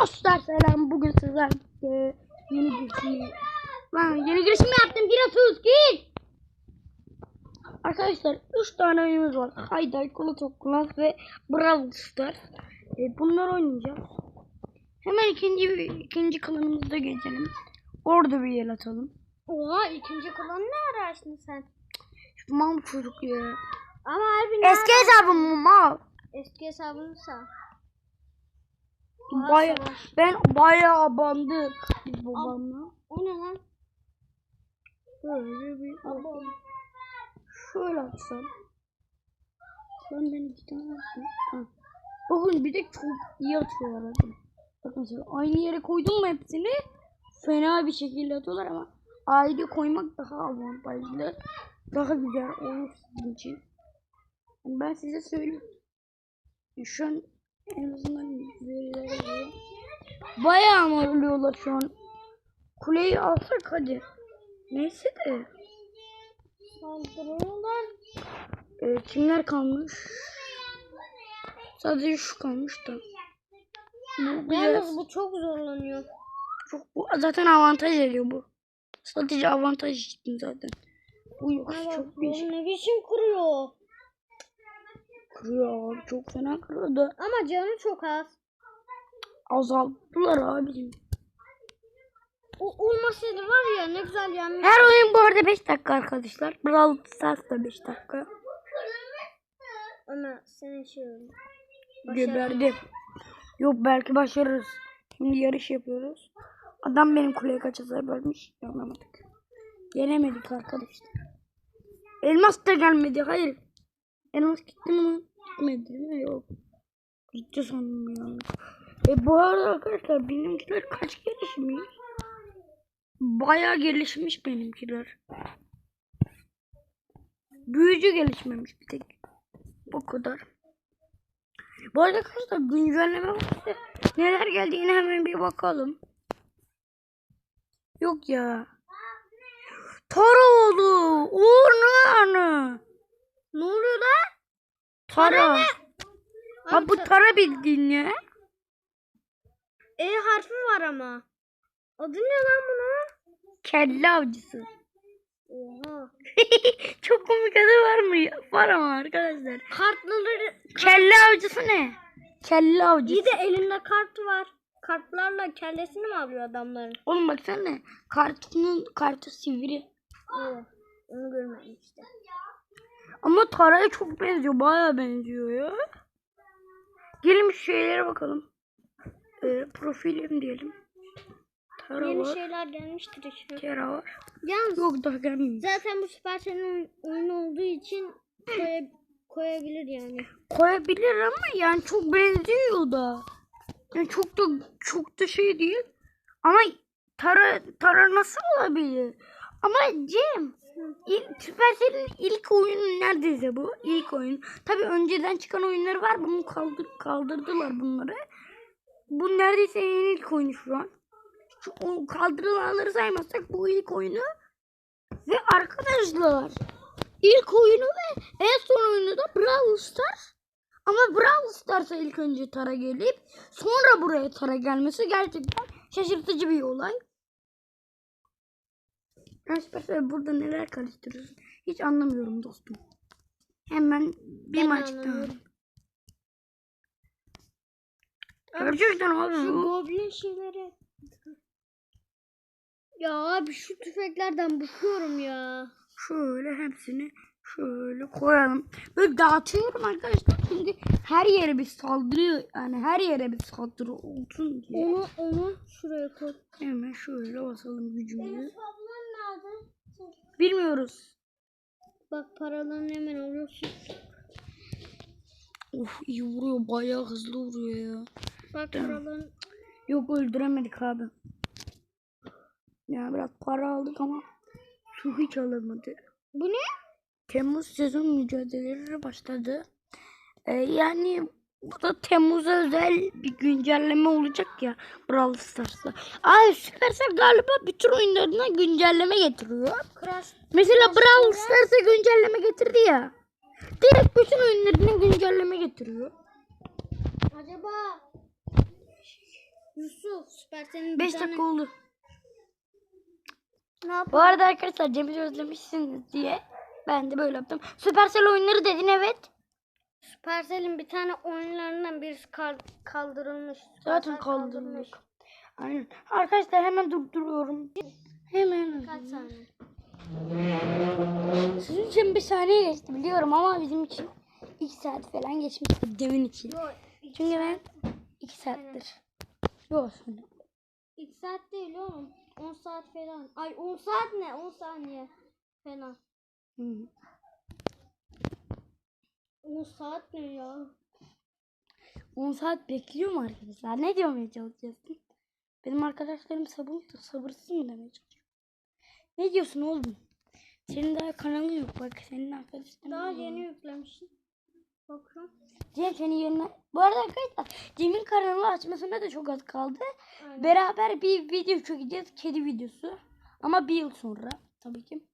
Dostlar selam. Bugün sizler e, yeni girişimi Lan yeni girişimi yaptım. Pirasus git Arkadaşlar 3 tane oyunumuz var. Hayday, Kulatok Class ve Brawl Stars. E, Bunları oynayacağız. Hemen ikinci ikinci kanalımızda geçelim. Orada bir yer atalım. Oha ikinci kulağını ne ara açtın sen? Şu mal çocuk ya. Ama harbi ne Eski hesabım mal. Eski hesabınsa. Baya, ben bayağı abandık biz babamla O ne lan? Böyle bir Şöyle atsam. Ben ben iki tane attım. Ha. Bakın bir de çok iyi atıyorlar adam. Bakın mesela aynı yere koydum mu hepsini fena bir şekilde atıyorlar ama ayrı koymak daha avantajlı. Daha güzel olur sizin için. Ben size söyleyeyim. Şu an en azından veriler Bayağı amorluyorlar şu an. Kuleyi alsak hadi. Neyse de. Saldırıyorlar. Ee, kimler kalmış? Sadece şu kalmış da. Bu Yalnız bu çok zorlanıyor. çok bu zaten avantaj veriyor bu. Sadece avantaj için zaten. Bu yok Ama çok bir ne biçim kuruyor. Kırıyor abi çok fena kırıldı. Ama canı çok az. Azalttılar abi. O olmasaydı var ya ne güzel yenmiş. Her oyun bu arada 5 dakika arkadaşlar. Brawl Stars da 5 dakika. Ama senin şey oldu. Geberdi. Yok belki başarırız. Şimdi yarış yapıyoruz. Adam benim kuleye kaç hasar vermiş. Yapamadık. Yenemedik arkadaşlar. Elmas da gelmedi. Hayır. Elmas gitti mi? Gitmedi mi? Yok. Gitti sandım ya. E bu arada arkadaşlar benimkiler kaç gelişmiş? Bayağı gelişmiş benimkiler. Büyücü gelişmemiş bir tek. O kadar. Bu arada arkadaşlar güncelleme varsa neler geldiğine hemen bir bakalım. Yok ya. Taraoğlu. Uğur Nurhan'ı. Ne oluyor lan? Tara. Ha bu Tara bildiğin ya. E harfi var ama. Adı ne lan bunun? Kelle avcısı. Oha. Çok komik adı var mı? Var ama arkadaşlar. Kartları Kelle avcısı ne? Kelle avcısı. iyi de elinde kart var. Kartlarla kellesini mi alıyor adamların? Oğlum baksana. Kartının kartı sivri. Evet. Onu görmedim işte. Ama Tara'ya çok benziyor. Bayağı benziyor ya. Gelin bir şeylere bakalım. Ee, profilim diyelim. Tara Yeni var. şeyler gelmiştir işte. Tara var. Yalnız Yok daha gelmemiş. zaten bu Süpersel'in oyun- oyunu olduğu için koya- koyabilir yani. Koyabilir ama yani çok benziyor da. Yani çok da çok da şey değil. Ama Tara Tara nasıl olabilir? Ama Cem Supercell'in ilk oyunu neredeyse bu. ilk oyun. Tabi önceden çıkan oyunları var. Bunu kaldır, kaldırdılar bunları. Bu neredeyse en ilk oyunu şu an. Şu kaldırılanları saymazsak bu ilk oyunu. Ve arkadaşlar ilk oyunu ve en son oyunu da Brawl Stars. Ama Brawl Stars'a ilk önce Tara gelip sonra buraya Tara gelmesi gerçekten şaşırtıcı bir olay. Ben Supercell burada neler karıştırıyorsun hiç anlamıyorum dostum. Hemen bir Ben maçta. anlamıyorum. Gerçekten abi Şu goblin şeyleri. Ya abi şu tüfeklerden bıkıyorum ya. Şöyle hepsini şöyle koyalım. Böyle dağıtıyorum arkadaşlar. Çünkü her yere bir saldırıyor. Yani her yere bir saldırı olsun diye. Onu onu şuraya koy. Hemen şöyle basalım gücümüzü. Bilmiyoruz. Bak paralarını hemen alıyorsun. Of iyi vuruyor. Bayağı hızlı vuruyor ya. Bak paraların Yok öldüremedik abi. Ya biraz para aldık ama su hiç alamadı. Bu ne? Temmuz sezon mücadeleleri başladı. Ee, yani bu da Temmuz'a özel bir güncelleme olacak ya Brawl Stars'ta. Ay Supercell galiba bütün oyunlarına güncelleme getiriyor. Crash. Mesela Brawl Stars'a güncelleme getirdi ya. Direkt bütün oyunlarına güncelleme getiriyor. Acaba Yusuf Süpersel'in 5 bir dakika oldu. Ne yap? Bu arada arkadaşlar Cemil'i özlemişsiniz diye ben de böyle yaptım. Süpersel oyunları dedin evet. Süpersel'in bir tane oyunlarından birisi kal- kaldırılmış. Zaten kaldırılmış. Aynen. Arkadaşlar hemen durduruyorum. Hemen. Kaç saniye? Sizin için bir saniye geçti biliyorum ama bizim için 2 saat falan geçmişti demin için. Yok. Çünkü ben 2 saattir. Yok sonra. 2 saat değil oğlum. 10 saat falan. Ay 10 saat ne? 10 saniye falan. Hı. 10 saat ne ya? 10 saat bekliyor mu arkadaşlar? Ne diyormaya çalışıyorsun? Benim arkadaşlarım sabır, sabırsız mı demeye çalışıyor? Ne diyorsun oğlum? Senin daha kanalın yok bak senin arkadaşların. Daha yeni yüklemişsin. Bakın. Cem senin yerine... Bu arada arkadaşlar Cem'in kanalını açmasına da çok az kaldı. Aynen. Beraber bir video çekeceğiz. Kedi videosu. Ama bir yıl sonra tabii ki.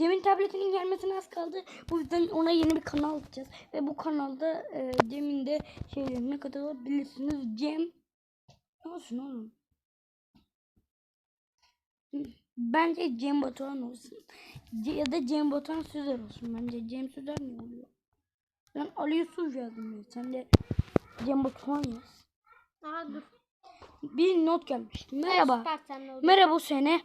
Cem'in tabletinin gelmesine az kaldı. Bu yüzden ona yeni bir kanal açacağız. Ve bu kanalda e, Cem'in de şeylerine katılabilirsiniz. Cem ne olsun oğlum? Bence Cem Batuhan olsun. Ce- ya da Cem Batuhan Süzer olsun. Bence Cem Süzer ne oluyor? Ben Ali Yusuf yazdım ya. Sen de Cem Batuhan yaz. Aha dur. Bir not gelmiş. Merhaba. Merhaba bu sene.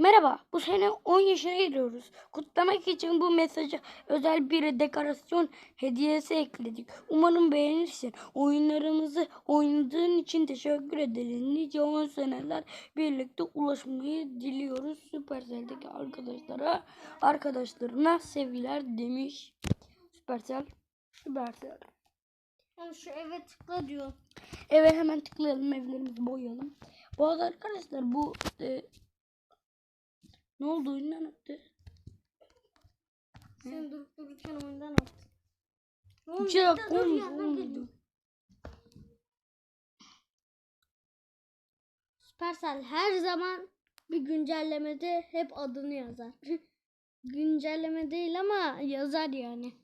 Merhaba. Bu sene 10 yaşına giriyoruz. Kutlamak için bu mesajı özel bir dekorasyon hediyesi ekledik. Umarım beğenirsin. Oyunlarımızı oynadığın için teşekkür ederiz. Nice 10 seneler birlikte ulaşmayı diliyoruz. Supercell'deki arkadaşlara, arkadaşlarına sevgiler demiş. Supercell. Supercell. Oğlum şu eve tıkla diyor. Eve hemen tıklayalım evlerimizi boyayalım. Bu arada arkadaşlar bu e, ne oldu oyundan attı? Sen durup dururken oyundan attın. Olmadı. dedim. Supercell her zaman bir güncellemede hep adını yazar. Güncelleme değil ama yazar yani.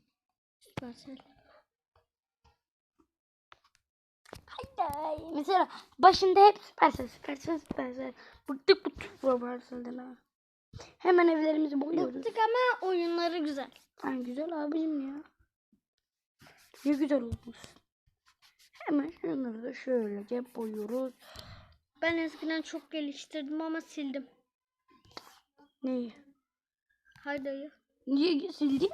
Supercell. Haydi. Mesela başında hep Supercell, Supercell, Supercell. Bıktık bu Supercell'den ha. Hemen evlerimizi boyuyoruz. Bıktık ama oyunları güzel. Ay güzel abicim ya. Ne güzel olmuş. Hemen şunları da şöylece boyuyoruz. Ben eskiden çok geliştirdim ama sildim. Neyi? Haydayı. Niye sildin?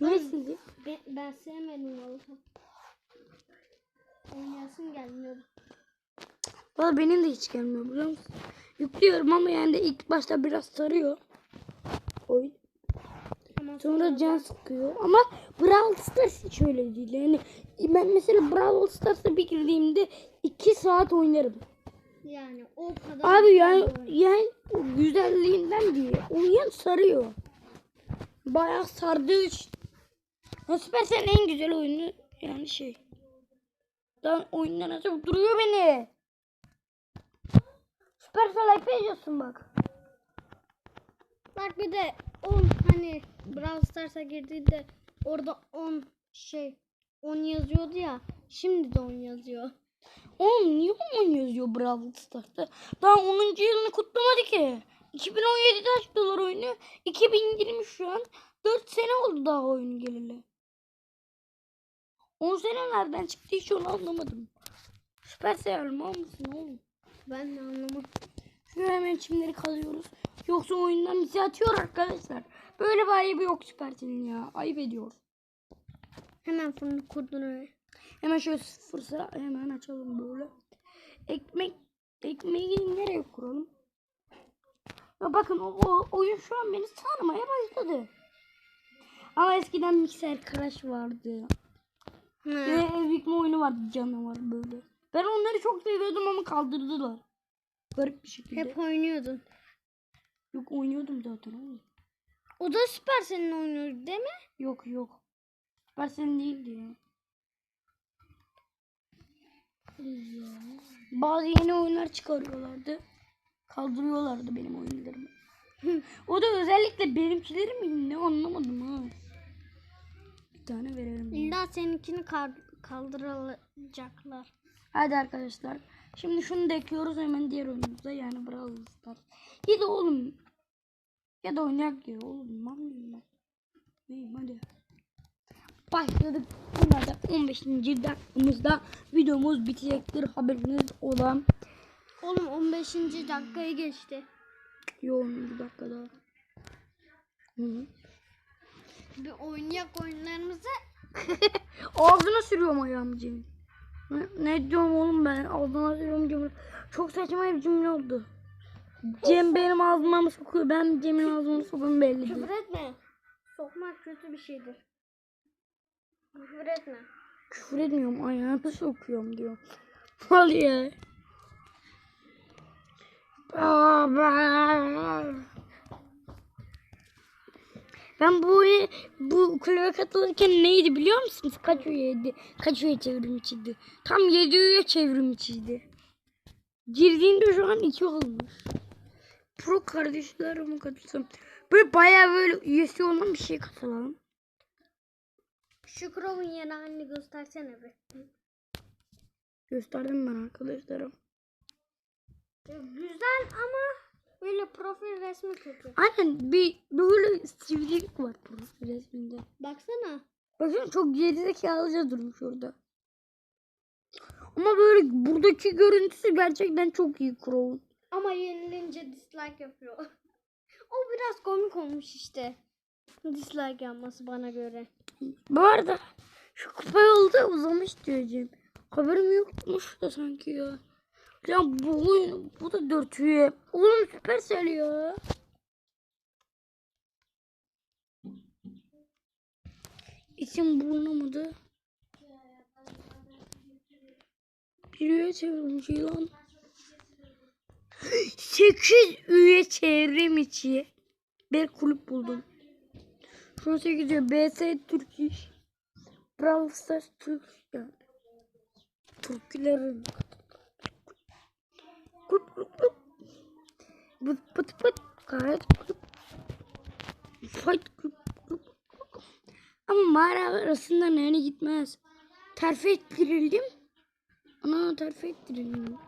Niye sildin? Ben, ben sevmedim vallahi. Oynayasım gelmiyor. Valla benim de hiç gelmiyor biliyor musun? Yüklüyorum ama yani de ilk başta biraz sarıyor. Oyun. Sonra can sıkıyor. Ama Brawl Stars hiç öyle değil. Yani ben mesela Brawl Stars'a bir girdiğimde 2 saat oynarım. yani o kadar. Abi yani, yani güzelliğinden diye oyun sarıyor. Bayağı sardığı için. Ya Supercell'in en güzel oyunu yani şey. Daha oyundan açıp duruyor beni. Supercell IP ediyorsun bak. Bak bir de 10 hani Brawl Stars'a girdiğinde orada 10 şey 10 yazıyordu ya. Şimdi de 10 yazıyor. Oğlum niye 10 yazıyor Brawl Stars'ta? Daha 10. yılını kutlamadı ki. 2017'de açtılar oyunu. 2020 şu an. 4 sene oldu daha oyun geleli. 10 sene nereden çıktı hiç onu anlamadım. Süpersel mal mısın oğlum? Ben de anlamadım. Şu hemen çimleri kazıyoruz. Yoksa oyundan bizi atıyor arkadaşlar. Böyle bir ayıbı yok Süpersel'in ya. Ayıp ediyor. Hemen fırını kurdun öyle. Hemen şöyle sıfırsa hemen açalım böyle. Ekmek ekmeği nereye kuralım? Ya bakın o, o oyun şu an beni sarmaya başladı. Ama eskiden mikser crash vardı. Ve ev yıkma oyunu vardı canavar böyle. Ben onları çok seviyordum ama kaldırdılar. Garip bir şekilde. Hep oynuyordun. Yok oynuyordum zaten oğlum. O da süper senin oyunu değil mi? Yok yok. Süpersel'in değildi ya. Bazı yeni oyunlar çıkarıyorlardı. Kaldırıyorlardı benim oyunlarımı. o da özellikle benimkileri mi ne anlamadım ha. Bir tane verelim. İlla seninkini kaldırılacaklar. Hadi arkadaşlar. Şimdi şunu da ekliyoruz hemen diğer oyunumuza yani Brawl Stars. Ya da oğlum. Ya da oynayak ya oğlum. İyiyim hadi. Başladık. Bunlar da 15. dakikamızda videomuz bitecektir. Haberiniz olan. Oğlum 15. dakikayı geçti. Yoğun bir dakika daha. Hı. Bir oynayak oyunlarımızı Ağzına sürüyorum ayağımı Cem'in. Ne, diyorum oğlum ben? Ağzına sürüyorum Cem'in. Çok saçma bir cümle oldu. Cem benim ağzıma mı sokuyor? Ben Cem'in ağzına mı sokuyorum belli değil. küfür etme. Sokmak kötü bir şeydir. Küfür etme. Küfür etmiyorum ayağına sokuyorum diyor. Al ya. Baba. Ben bu bu kulübe katılırken neydi biliyor musunuz? Kaç üyeydi? Kaç üye çevrim içiydi? Tam 7 üye çevrim içiydi. Girdiğinde şu an 2 olmuş. Pro kardeşlerime katılsam. Böyle bayağı böyle üyesi olan bir şey katılalım. Şu Crow'un yeni halini göstersene bir. Gösterdim ben arkadaşlarım. Güzel ama böyle profil resmi kötü. Aynen bir böyle sivrilik var profil resminde. Baksana. Bakın çok gerizekalıca durmuş orada. Ama böyle buradaki görüntüsü gerçekten çok iyi Crow'un. Ama yenilince dislike yapıyor. o biraz komik olmuş işte. Dislike yapması bana göre. Bu arada şu kupa yolda uzamış diyor Cem. Haberim yokmuş da sanki ya. Ya bu oyun, bu da dört üye. Oğlum Supercell ya. İçim bulunamadı. Bir üye çevrilmiş lan. 8 üye çevrim içi. Bir kulüp buldum. Şu an 8 diyor. BS Türk İş. Brawl Stars Türk yani. Türklerin. Kup kup kup. Bıt bıt bıt. Gayet kup. Fight kup kup. Ama mağara arasından yani gitmez. Terfi ettirildim. Ana terfi ettirildim.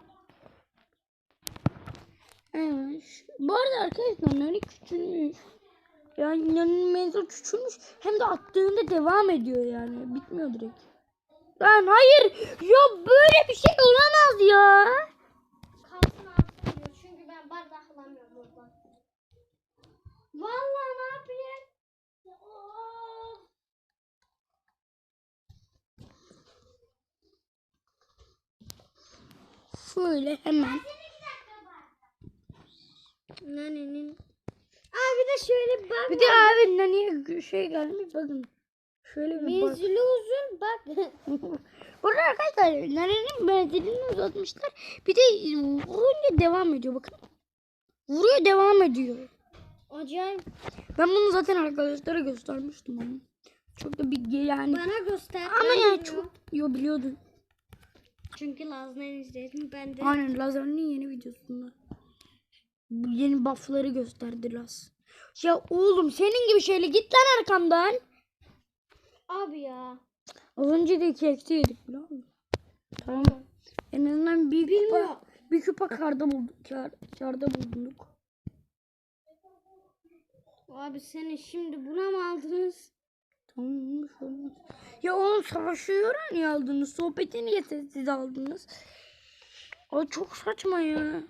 Evet. Bu arada arkadaşlar nani küçülmüş. Yani yanın menzil küçülmüş. Hem de attığında devam ediyor yani. Bitmiyor direkt. Lan hayır. Ya böyle bir şey olamaz ya. Kalsın alsın diyor. Çünkü ben bardak alamıyorum buradan. Vallahi ne yapayım? Of. Şöyle hemen. Nanenin. Aa bir de şöyle bir bak. Bir de abi naniye şey gelmiş bakın. Şöyle bir bak. Menzili uzun bak. Burada arkadaşlar nanenin menzilini uzatmışlar. Bir de vurunca devam ediyor bakın. Vuruyor devam ediyor. Acayip. Ben bunu zaten arkadaşlara göstermiştim ama. Çok da bir yani. Bana göster. Ama yani çok yo biliyordum. Çünkü Laz'dan izledim ben de. Aynen Lazer'in yeni videosunda. Yeni buff'ları gösterdi Laz. Ya oğlum senin gibi şeyle git lan arkamdan. Abi ya. Az önce de iki eksi yedik biliyor musun? Tamam. En azından bir kupa, bir kupa karda bulduk. Kar, karda bulduk. Abi seni şimdi buna mı aldınız? Tamam. Ya oğlum savaşıyor niye aldınız? Sohbeti niye sessiz aldınız? Ay çok saçma ya.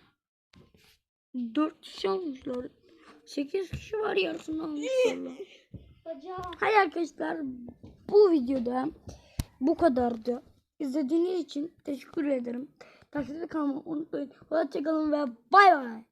Dört kişi almışlar. Sekiz kişi var yarısını almışlar. Hay arkadaşlar bu videoda bu kadardı. İzlediğiniz için teşekkür ederim. Takipte kalmayı unutmayın. Hoşçakalın ve bay bay.